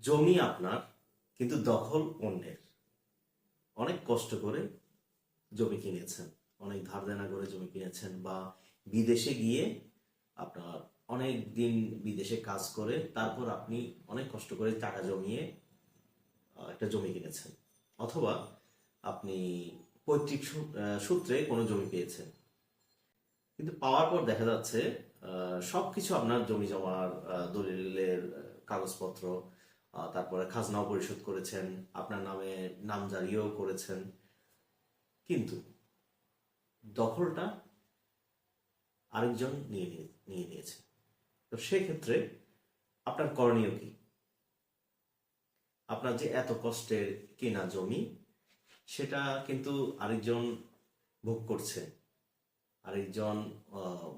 জমি আপনার কিন্তু দখল অন্যের। অনেক কষ্ট করে জমি কিনেছেন অনেক ধার দেনা করে জমি কিনেছেন বা বিদেশে গিয়ে আপনার অনেক দিন বিদেশে কাজ করে তারপর আপনি অনেক কষ্ট করে টাকা জমিয়ে একটা জমি কিনেছেন। অথবা আপনি পৈতৃক সূত্রে কোনো জমি পেয়েছেন। কিন্তু পাওয়ার পর দেখা যাচ্ছে আহ, সবকিছু আপনার জমি জমার দলিলের কাগজপত্র তারপরে খাজনাও পরিশোধ করেছেন, আপনার নামে নামজারিও করেছেন। কিন্তু দখলটা আরেকজন নিয়ে নিয়ে- নিয়ে নিয়েছে। তো সেক্ষেত্রে আপনার করণীয় কি? আপনার যে এত কষ্টের কেনা জমি, সেটা কিন্তু আরেকজন ভোগ করছে, আরেকজন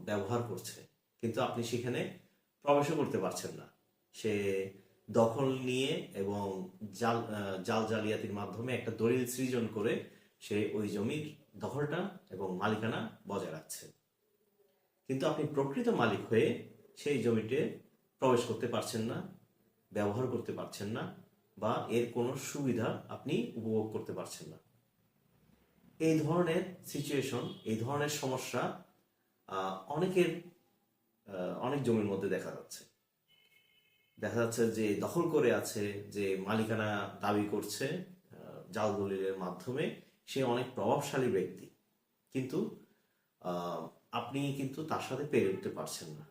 ব্যবহার করছে। কিন্তু আপনি সেখানে প্রবেশও করতে পারছেন না। সে দখল নিয়ে এবং জাল জাল জালিয়াতির মাধ্যমে একটা দলিল সৃজন করে সে ওই জমির দখলটা এবং মালিকানা বজায় রাখছে। কিন্তু আপনি প্রকৃত মালিক হয়ে সেই জমিতে প্রবেশ করতে পারছেন না, ব্যবহার করতে পারছেন না বা এর কোনো সুবিধা আপনি উপভোগ করতে পারছেন না। এই ধরনের সিচুয়েশন এই ধরনের সমস্যা অনেকের অনেক জমির মধ্যে দেখা যাচ্ছে। দেখা যাচ্ছে যে দখল করে আছে যে মালিকানা দাবি করছে জাল দলিলের মাধ্যমে, সে অনেক প্রভাবশালী ব্যক্তি। কিন্তু আপনি কিন্তু তার সাথে পেরে উঠতে পারছেন না।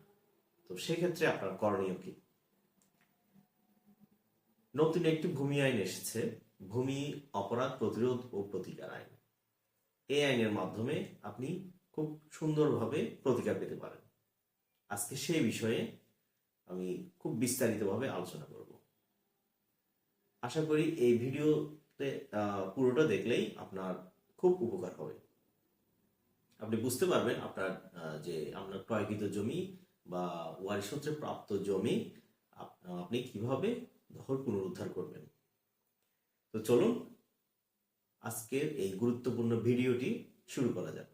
তো সেক্ষেত্রে আপনার করণীয় কি? নতুন একটি ভূমি আইন এসেছে, ভূমি, অপরাধ, প্রতিরোধ ও প্রতিকার আইন। এই আইনের মাধ্যমে আপনি খুব সুন্দরভাবে প্রতিকার পেতে পারেন। আজকে সেই বিষয়ে আমি খুব বিস্তারিতভাবে আলোচনা করব। আশা করি এই ভিডিওতে পুরোটা দেখলেই আপনার খুব উপকার হবে। আপনি বুঝতে পারবেন আপনার যে আপনার ক্রয়কৃত জমি বা ওয়ারি সূত্রে প্রাপ্ত জমি, আপ- আপনি কীভাবে দখল পুনরুদ্ধার করবেন। তো চলুন, আজকের এই গুরুত্বপূর্ণ ভিডিওটি শুরু করা যাক।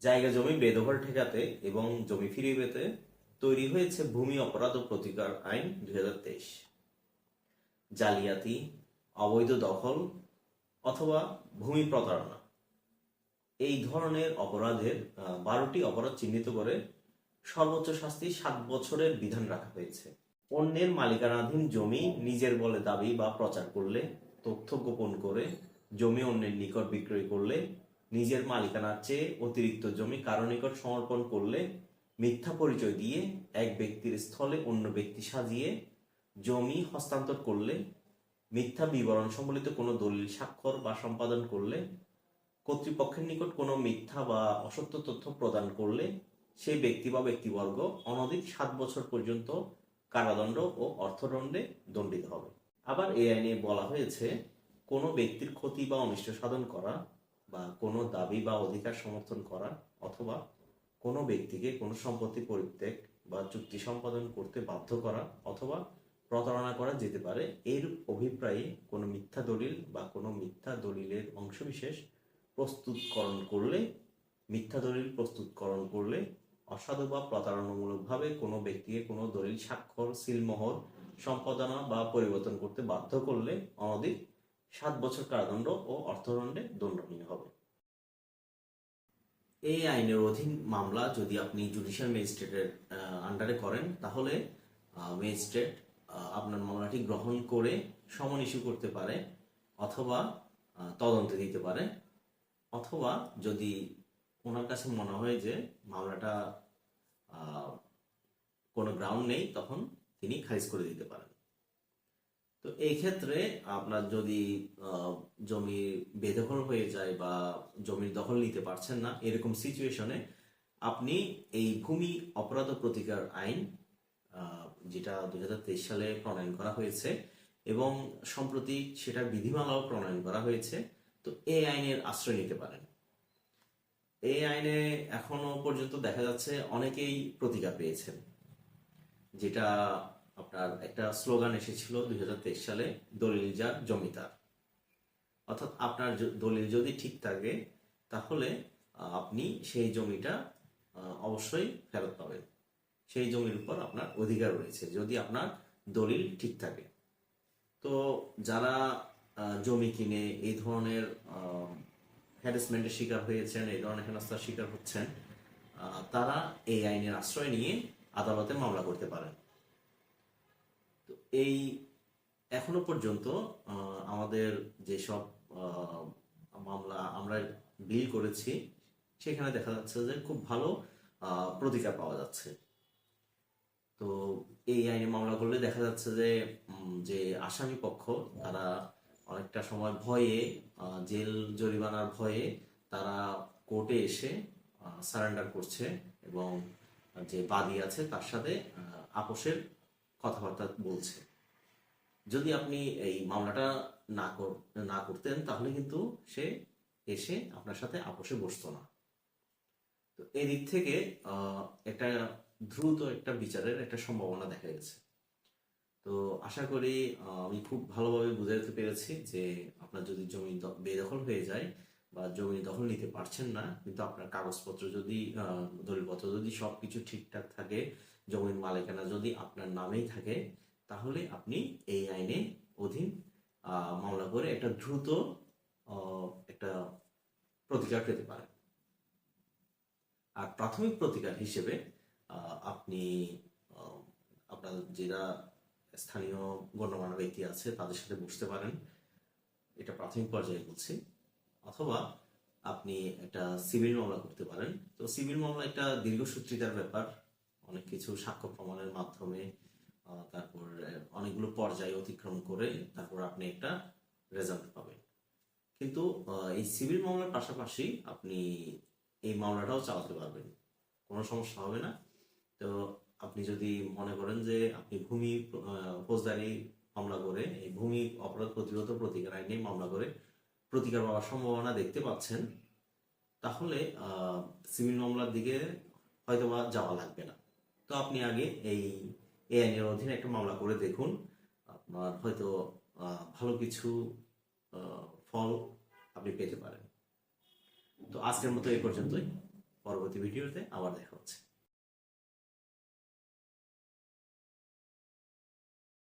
জায়গা জমি বেদখল ঠেকাতে এবং জমি ফিরিয়ে পেতে তৈরি হয়েছে ভূমি অপরাধ প্রতিকার আইন দুই জালিয়াতি, অবৈধ দখল অথবা ভূমি প্রতারণা। এই ধরনের অপরাধের বারোটি অপরাধ চিহ্নিত করে সর্বোচ্চ শাস্তি সাত বছরের বিধান রাখা হয়েছে। অন্যের মালিকানাধীন জমি নিজের বলে দাবি বা প্রচার করলে, তথ্য গোপন করে জমি অন্যের নিকট বিক্রয় করলে, নিজের মালিকানার চেয়ে অতিরিক্ত জমি কারও নিকট সমর্পণ করলে মিথ্যা পরিচয় দিয়ে এক ব্যক্তির স্থলে অন্য ব্যক্তি সাজিয়ে জমি হস্তান্তর করলে, মিথ্যা বিবরণ সম্বলিত কোনো দলিল স্বাক্ষর বা সম্পাদন করলে, কর্তৃপক্ষের নিকট কোনো মিথ্যা বা অসত্য তথ্য প্রদান করলে, সেই ব্যক্তি বা ব্যক্তিবর্গ অনধিক সাত বছর পর্যন্ত কারাদণ্ড ও অর্থদণ্ডে দণ্ডিত হবে। আবার এই আইনে বলা হয়েছে, কোনো ব্যক্তির ক্ষতি বা অনিষ্ট সাধন করা বা কোনো দাবি বা অধিকার সমর্থন করা অথবা কোনো ব্যক্তিকে কোনো সম্পত্তি পরিত্যাগ বা চুক্তি সম্পাদন করতে বাধ্য করা অথবা প্রতারণা করা যেতে পারে, এর অভিপ্রায়ে কোনো মিথ্যা দলিল বা কোনো মিথ্যা দলিলের অংশবিশেষ প্রস্তুতকরণ করলে, মিথ্যা দলিল প্রস্তুতকরণ করলে অসাধু বা প্রতারণামূলকভাবে কোনো ব্যক্তিকে কোনো দলিল স্বাক্ষর, সিলমোহর, সম্পাদনা বা পরিবর্তন করতে বাধ্য করলে অনধিক সাত বছর কারাদণ্ড ও অর্থদণ্ডে দণ্ডনীয় হবে। এই আইনের অধীন মামলা যদি আপনি জুডিশিয়াল ম্যাজিস্ট্রেটের আন্ডারে করেন, তাহলে ম্যাজিস্ট্রেট আপনার মামলাটি গ্রহণ করে সমন ইস্যু করতে পারে, অথবা তদন্তে দিতে পারে, অথবা যদি ওনার কাছে মনে হয় যে মামলাটা কোনো গ্রাউন্ড নেই, তখন তিনি খারিজ করে দিতে পারেন। তো এই ক্ষেত্রে আপনার যদি জমি বেদখল হয়ে যায় বা জমির দখল নিতে পারছেন না, এরকম সিচুয়েশনে আপনি এই ভূমি অপরাধ প্রতিকার আইন যেটা দুই হাজার তেইশ সালে প্রণয়ন করা হয়েছে এবং সম্প্রতি সেটার বিধিমালাও প্রণয়ন করা হয়েছে, তো এই আইনের আশ্রয় নিতে পারেন। এই আইনে এখনও পর্যন্ত দেখা যাচ্ছে অনেকেই প্রতিকার পেয়েছেন, যেটা আপনার একটা স্লোগান এসেছিল দুই হাজার তেইশ সালে, দলিল যার জমিদার অর্থাৎ আপনার দলিল যদি ঠিক থাকে, তাহলে আপনি সেই জমিটা অবশ্যই ফেরত পাবেন। সেই জমির উপর আপনার অধিকার রয়েছে, যদি আপনার দলিল ঠিক থাকে। তো যারা জমি কিনে, এই ধরনের হ্যারাসমেন্টের শিকার হয়েছেন, এই ধরনের হেনস্থার শিকার হচ্ছেন তারা এই আইনের আশ্রয় নিয়ে আদালতে মামলা করতে পারেন। তো এই এখনও পর্যন্ত আমাদের যেসব মামলা আমরা বিল করেছি, সেখানে দেখা যাচ্ছে যে খুব ভালো প্রতিকার পাওয়া যাচ্ছে। তো এই আইনে মামলা করলে দেখা যাচ্ছে যে যে আসামি পক্ষ, তারা অনেকটা সময় ভয়ে জেল জরিমানার ভয়ে তারা কোর্টে এসে সারেন্ডার করছে এবং যে বাদী আছে তার সাথে আপোষের কথাবার্তা বলছে। যদি আপনি এই মামলাটা না না করতেন, তাহলে কিন্তু সে এসে আপনার সাথে আপোষে বসতো না। তো এই দিক থেকে একটা দ্রুত একটা বিচারের একটা সম্ভাবনা দেখা গেছে। তো আশা করি আমি খুব ভালোভাবে বুঝাতে পেরেছি যে আপনার যদি জমি বেদখল হয়ে যায় বা জমি দখল নিতে পারছেন না, কিন্তু আপনার কাগজপত্র যদি দলিলপত্র যদি সব কিছু ঠিকঠাক থাকে, জমির মালিকানা যদি আপনার নামেই থাকে, তাহলে আপনি এই আইনে অধীন মামলা করে একটা দ্রুত একটা প্রতিকার পেতে পারেন। আর প্রাথমিক প্রতিকার হিসেবে আপনি আপনার যারা স্থানীয় গণ্যমান্য ব্যক্তি আছে তাদের সাথে বসতে পারেন। এটা প্রাথমিক পর্যায়ে বলছি। অথবা আপনি একটা সিভিল মামলা করতে পারেন। তো সিভিল মামলা একটা দীর্ঘসূত্রিতার ব্যাপার। অনেক কিছু সাক্ষ্য প্রমাণের মাধ্যমে তারপর অনেকগুলো পর্যায় অতিক্রম করে তারপর আপনি একটা রেজাল্ট পাবেন। কিন্তু এই সিভিল মামলার পাশাপাশি আপনি এই মামলাটাও চালাতে পারবেন। কোনো সমস্যা হবে না। তো আপনি যদি মনে করেন যে আপনি ভূমি ফৌজদারি মামলা করে, এই ভূমি অপরাধ প্রতিরোধ প্রতিকার আইনে মামলা করে প্রতিকার পাওয়ার সম্ভাবনা দেখতে পাচ্ছেন, তাহলে সিভিল মামলার দিকে হয়তোবা যাওয়া লাগবে না। তো আপনি আগে এই এই আইনের অধীনে একটা মামলা করে দেখুন। আপনার হয়তো ভালো কিছু ফল আপনি পেতে পারেন। তো আজকের মতো এই পর্যন্তই। পরবর্তী ভিডিওতে আবার দেখা হচ্ছে।